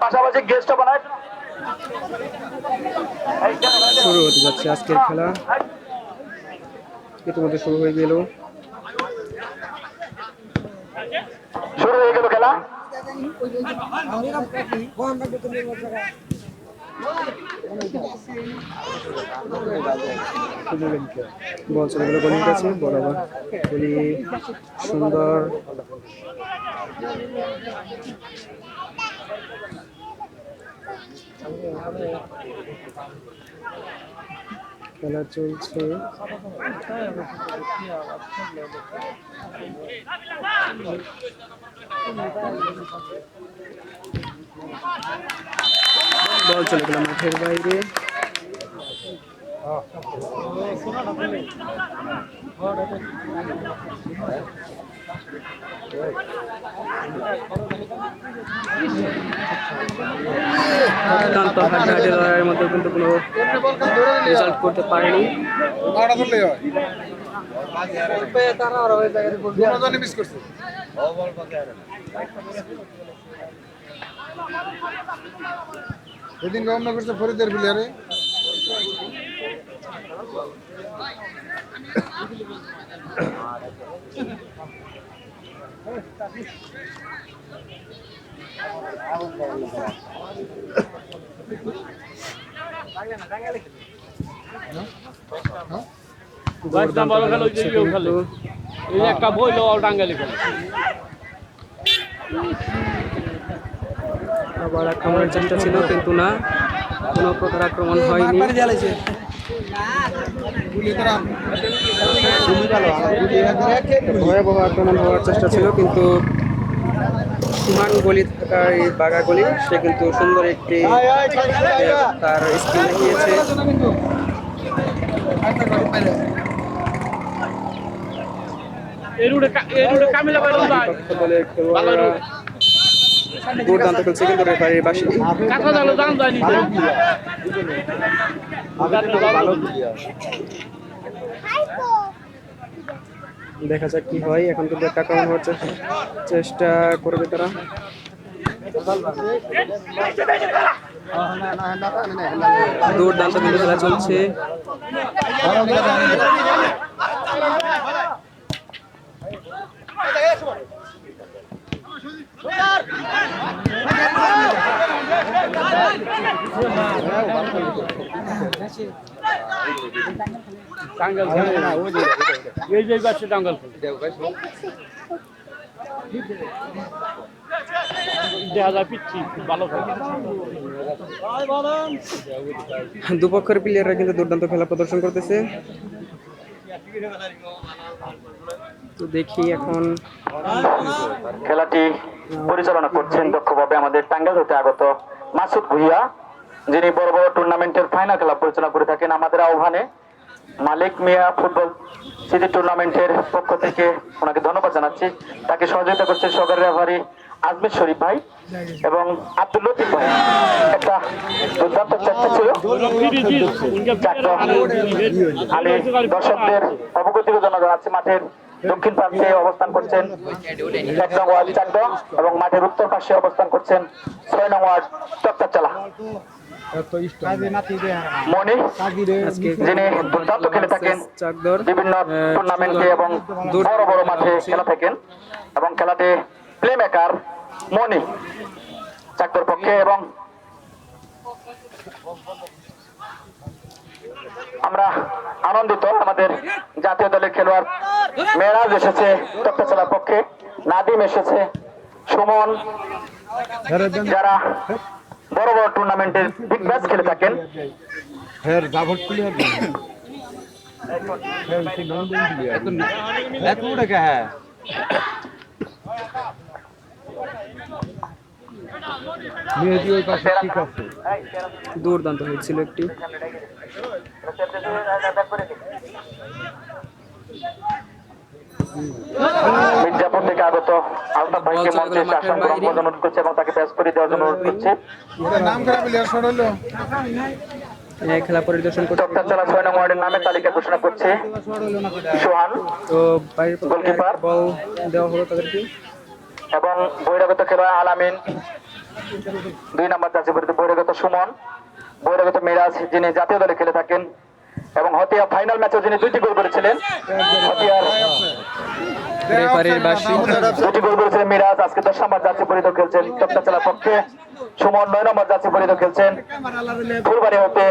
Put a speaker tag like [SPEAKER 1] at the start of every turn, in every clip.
[SPEAKER 1] পাশাপাশি গেস্ট বানায়।
[SPEAKER 2] শুরু হতে যাচ্ছে আজকের খেলা। ইতিমধ্যে শুরু হয়ে গেল।
[SPEAKER 1] শুরু হয়ে গেল খেলা।
[SPEAKER 2] বল চলে গেল কাছে। সুন্দর। খেলা চলছে। বল চলে গেল মাঠের বাইরে। অত্যন্ত হাড্ডাহাড্ডি লড়াইয়ের মধ্যে কিন্তু কোনো রেজাল্ট করতে পারেনি।
[SPEAKER 3] সেদিন গমনা করছে ফরিদের প্লেয়ারে
[SPEAKER 2] আবার আক্রমণের চেষ্টা ছিল কিন্তু না। কোনো প্রকার আক্রমণ হয়নি। ভয়াবহ আক্রমণ হওয়ার চেষ্টা ছিল কিন্তু সীমান গলি থাকা এই বাগা গলি সে কিন্তু সুন্দর একটি তার স্কিল দেখিয়েছে দুর্দান্ত খেলছে কিন্তু রেফারির বাসি দেখা যাক কি হয় এখন কিন্তু একটা আক্রমণ হওয়ার চেষ্টা- চেষ্টা করবে তারা। দুর্দান্ত কিন্তু খেলা চলছে।
[SPEAKER 4] টাঙ্গাল টাঙ্গাল
[SPEAKER 2] দুপক্ষের প্লেয়াররা কিন্তু দুর্দান্ত খেলা প্রদর্শন করতেছে। তো দেখি এখন
[SPEAKER 1] খেলাটি পরিচালনা করছেন দক্ষভাবে আমাদের টাঙ্গাইল হতে আগত মাসুদ ভুইয়া। যিনি বড় বড় টুর্নামেন্টের ফাইনাল খেলা পরিচালনা করে থাকেন, আমাদের আহ্বানে মালিক মিয়া ফুটবল সিটি টুর্নামেন্টের পক্ষ থেকে ওনাকে ধন্যবাদ জানাচ্ছি। তাকে সহযোগিতা করছে সহকারী রেফারি আজমির শরীফ ভাই এবং আব্দুল লতিফ ভাই। একটা দুর্দান্ত চেষ্টা ছিল। আলী দর্শকদের অবগতির জন্য জানাচ্ছি মাঠের দক্ষিণ প্রান্তে অবস্থান করছেন এক নং ওয়ার্ড নং এবং মাঠের উত্তর পাশে অবস্থান করছেন ছয় নং ওয়ার্ড তক্তাচালা মনি, যিনি খেলে থাকেন, বিভিন্ন টুর্নামেন্টে এবং বড় বড় মাঠে খেলা থাকেন এবং খেলাতে প্লে মেকার মনি, চাকর পক্ষে এবং আমরা আনন্দিত আমাদের জাতীয় দলের খেলোয়াড় মেরাজ এসেছে তক্তাচালার পক্ষে নাদিম এসেছে সুমন যারা বড় বড় টুর্নামেন্টের বিগ ম্যাচ খেলে থাকেন।
[SPEAKER 3] হ্যাঁ।
[SPEAKER 2] দুর্দান্ত হয়েছিল একটি।
[SPEAKER 1] মির্জাপুর থেকে আগত আলতাফ ভাইকে মঞ্চে এসে আসন গ্রহণ করার অনুরোধ করছে এবং তাকে প্যাস করে দেওয়ার জন্য অনুরোধ করছে।
[SPEAKER 2] খেলা পরিদর্শন করতে
[SPEAKER 1] ডক্টর ছয় নং ওয়ার্ডের নামে তালিকা ঘোষণা করছে। সোহান
[SPEAKER 2] তো
[SPEAKER 1] গোলকিপার।
[SPEAKER 2] বল দেওয়া হলো তাদেরকে
[SPEAKER 1] এবং বহিরাগত খেলোয়াড় আলামিন দুই নম্বর জার্সি পরিহিত বহিরাগত সুমন। বহিরাগত মিরাজ যিনি জাতীয় দলে খেলে থাকেন। এবং হতিয়া ফাইনাল ম্যাচে যিনি দুইটি গোল করেছিলেন হতিয়ার দুটি গোল করেছিলেন মিরাজ। আজকে দশ নম্বর জার্সি পরিহিত খেলছেন তপ্তাচালার পক্ষে। সুমন নয় নম্বর জার্সি পরিহিত খেলছেন ফুলবাড়ি হতে।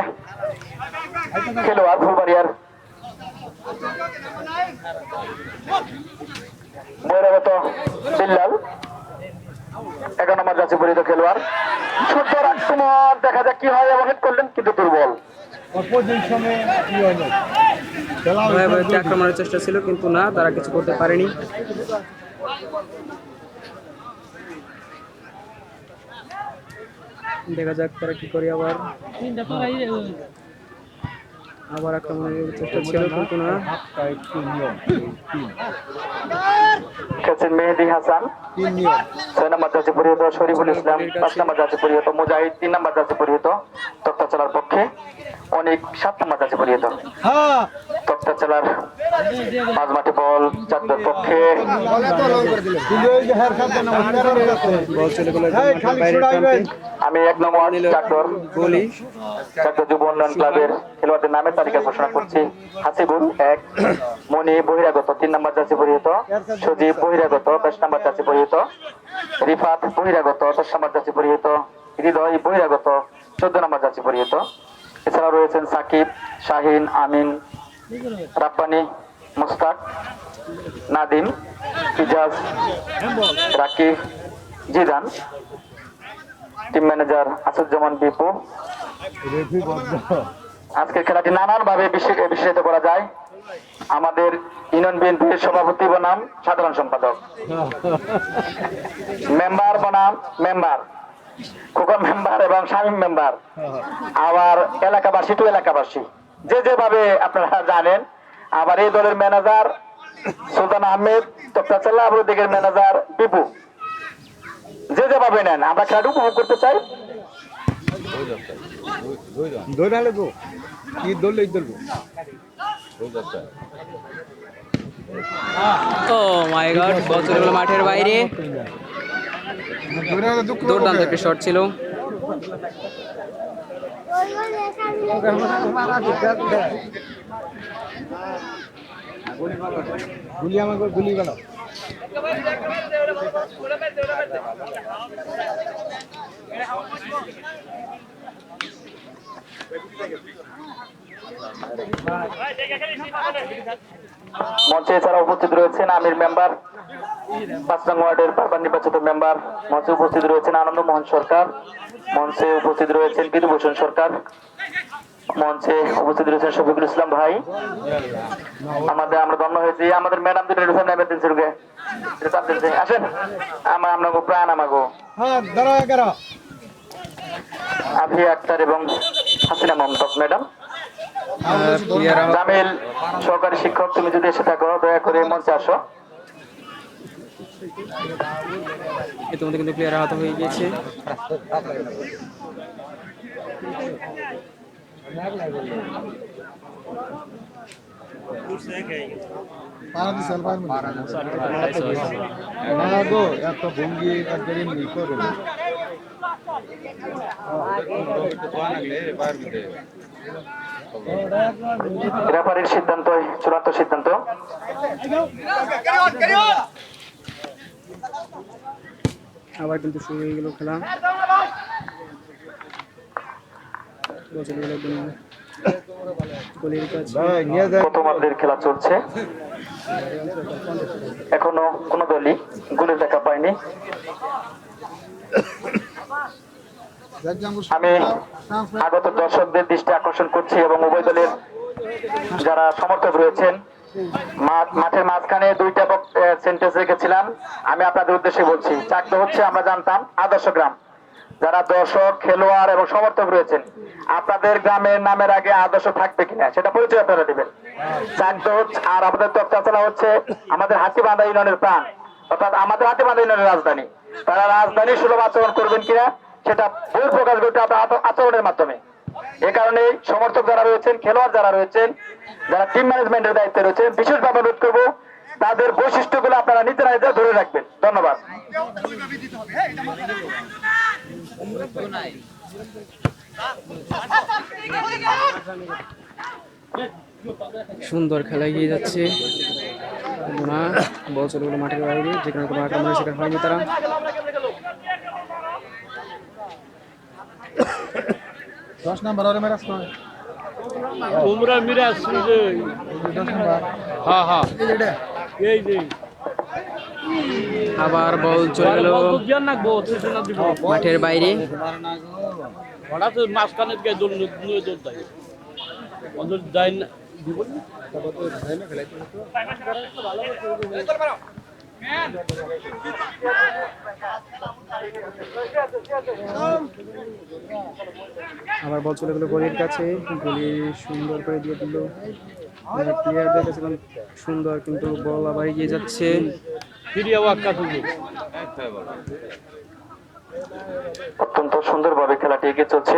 [SPEAKER 1] খেলোয়াড় ফুলবাড়িয়ার। বৈরাগত বিল্লাল। এগারো নম্বর জার্সি পরিহিত খেলোয়াড়। সুন্দর আক্রমণ দেখা যাক কি হয় এবং হিট করলেন কিন্তু দুর্বল।
[SPEAKER 3] পজিশনে কি হলো? খেলা
[SPEAKER 2] ভয়াবহ একটি আক্রমণের চেষ্টা ছিল কিন্তু না তারা কিছু করতে পারেনি। দেখা যাক তারা কি করে আবার। আবার আক্রমণের চেষ্টা ছিল কিন্তু না।
[SPEAKER 1] খেলছেন মেহেদি হাসান। ছয় নম্বর জার্সি পরিহিত শরীফুল ইসলাম। পাঁচ নম্বর জার্সি পরিহিত মুজাহিদ। তিন নম্বর জার্সি পরিহিত তক্তাচালার পক্ষে। অনেক সাত নম্বর জার্সি পরিহিত তক্তাচালার মাঝমাঠে বল চাঁদের পক্ষে। আমি এক নম্বর চাকর চাকর যুব উন্নয়ন ক্লাবের খেলোয়াড়দের নামের তালিকা ঘোষণা করছি। হাসিবুল এক। মনি বহিরাগত তিন নম্বর জার্সি পরিহিত সজীব বহিরাগত দশ নম্বর জার্সি পরিহিত রিফাত বহিরাগত দশ নম্বর জার্সি পরিহিত হৃদয় বহিরাগত চোদ্দ নম্বর জার্সি পরিহিত এছাড়াও রয়েছেন Sakib Shahin Amin Rabbani Mushtaq Nadim Ijaz Rakib Zidane. Team manager Asaduzzaman Bipu. আজকের খেলাটি নানান ভাবে বিশেষিত করা যায়। আমাদের ইউনিয়ন বিএনপির সভাপতি বনাম সাধারণ সম্পাদক। মেম্বার বনাম মেম্বার, খোকন মেম্বার এবং শামীম মেম্বার আবার এলাকাবাসী টু এলাকাবাসী। যে যেভাবে আপনারা জানেন, আবার এই দলের ম্যানেজার সুলতান আহমেদ তপ্তাচাল্লাহ আবরুর দিকের ম্যানেজার বিপু। যে যেভাবে নেন, আমরা খেলাটি উপভোগ করতে চাই।
[SPEAKER 3] ধরে কি ধরলেই ধরবো
[SPEAKER 2] ও মাই গড বল চলে গেল মাঠের বাইরে। দুর্দান্ত একটি শট ছিল।
[SPEAKER 3] গুলি আমাকে গুলি গেল
[SPEAKER 1] মঞ্চে এছাড়া উপস্থিত রয়েছেন আমির মেম্বার পাঁচ নং ওয়ার্ডের বারবার নির্বাচিত মেম্বার মঞ্চে উপস্থিত রয়েছেন আনন্দ মোহন সরকার মঞ্চে উপস্থিত রয়েছেন বিধুভূষণ সরকার মঞ্চে উপস্থিত রয়েছেন শফিকুল ইসলাম ভাই। আমাদের আমরা ধন্য হয়েছি। আমাদের ম্যাডাম দুটো রয়েছেন নেবে দিন শুরুকে আসেন। আমার আপনাকে প্রাণ আমাগো।
[SPEAKER 3] হ্যাঁ এগারো।
[SPEAKER 1] আক্তার এবং হাসিনা মমতাজ ম্যাডাম। জামিল সহকারী শিক্ষক তুমি যদি এসে থাকো দয়া করে মঞ্চে আসো।
[SPEAKER 2] ইতিমধ্যে কিন্তু প্লেয়ার আহত হয়ে গিয়েছে।
[SPEAKER 3] ভঙ্গি করে
[SPEAKER 1] রেফারির সিদ্ধান্ত চূড়ান্ত সিদ্ধান্ত।
[SPEAKER 2] আবার কিন্তু শুরু হয়ে গেল খেলা।
[SPEAKER 1] প্রথমার্ধের খেলা চলছে। এখনও কোনো দলই গোলের দেখা পায়নি। আমি আগত দর্শকদের দৃষ্টি আকর্ষণ করছি এবং উভয় দলের যারা সমর্থক রয়েছেন মাঠের মাঝখানে দুইটা সেন্টেন্স রেখেছিলাম। আমি আপনাদের উদ্দেশ্যে বলছি চাকদা হচ্ছে আমরা জানতাম, আদর্শ গ্রাম। যারা দর্শক, খেলোয়াড় এবং সমর্থক রয়েছেন, আপনাদের গ্রামের নামের আগে আদর্শ থাকবে কিনা, সেটা পরিচয় আপনারা দিবেন। চাকদা হচ্ছে আর আমাদের তত্ত্বাচলা হচ্ছে আমাদের হাতিবান্ধা ইউনিয়নের প্রাণ, অর্থাৎ আমাদের হাতিবান্ধা ইউনিয়নের রাজধানী। তারা রাজধানী সুলভ আচরণ করবেন কিনা সেটা ভুল প্রকাশ করতে আপনার আচ- আচরণের মাধ্যমে। এ কারণে সমর্থক যারা রয়েছেন, খেলোয়াড় যারা রয়েছেন, যারা টিম ম্যানেজমেন্টের দায়িত্বে রয়েছেন, বিশেষভাবে অনুরোধ করব, তাদের বৈশিষ্ট্যগুলো আপনারা নিজেরা নিজেরা ধরে রাখবেন। ধন্যবাদ।
[SPEAKER 2] সুন্দর খেলা এগিয়ে যাচ্ছে। বল চলে মাঠের বাইরে যেখানে কোনো আক্রমণের শিকার হয়নি তারা।
[SPEAKER 3] দশ নাম্বার ওরে মেরাজ করে।
[SPEAKER 4] তোমরা মিরাজ যে।
[SPEAKER 3] দশ নাম্বার।
[SPEAKER 4] হ্যাঁ হ্যাঁ। এই যে
[SPEAKER 2] আবার বল চলে গেল।
[SPEAKER 4] দিব।
[SPEAKER 2] মাঠের বাইরে।
[SPEAKER 4] হঠাৎ মাঝখানে না?
[SPEAKER 2] আবার বল চলে গেল গলির কাছে। গলি সুন্দর করে দিয়ে দিল। প্লেয়ারদের কাছে এখন সুন্দর কিন্তু বল আবার এগিয়ে যাচ্ছে।
[SPEAKER 1] অত্যন্ত সুন্দরভাবে খেলাটি এগিয়ে চলছে।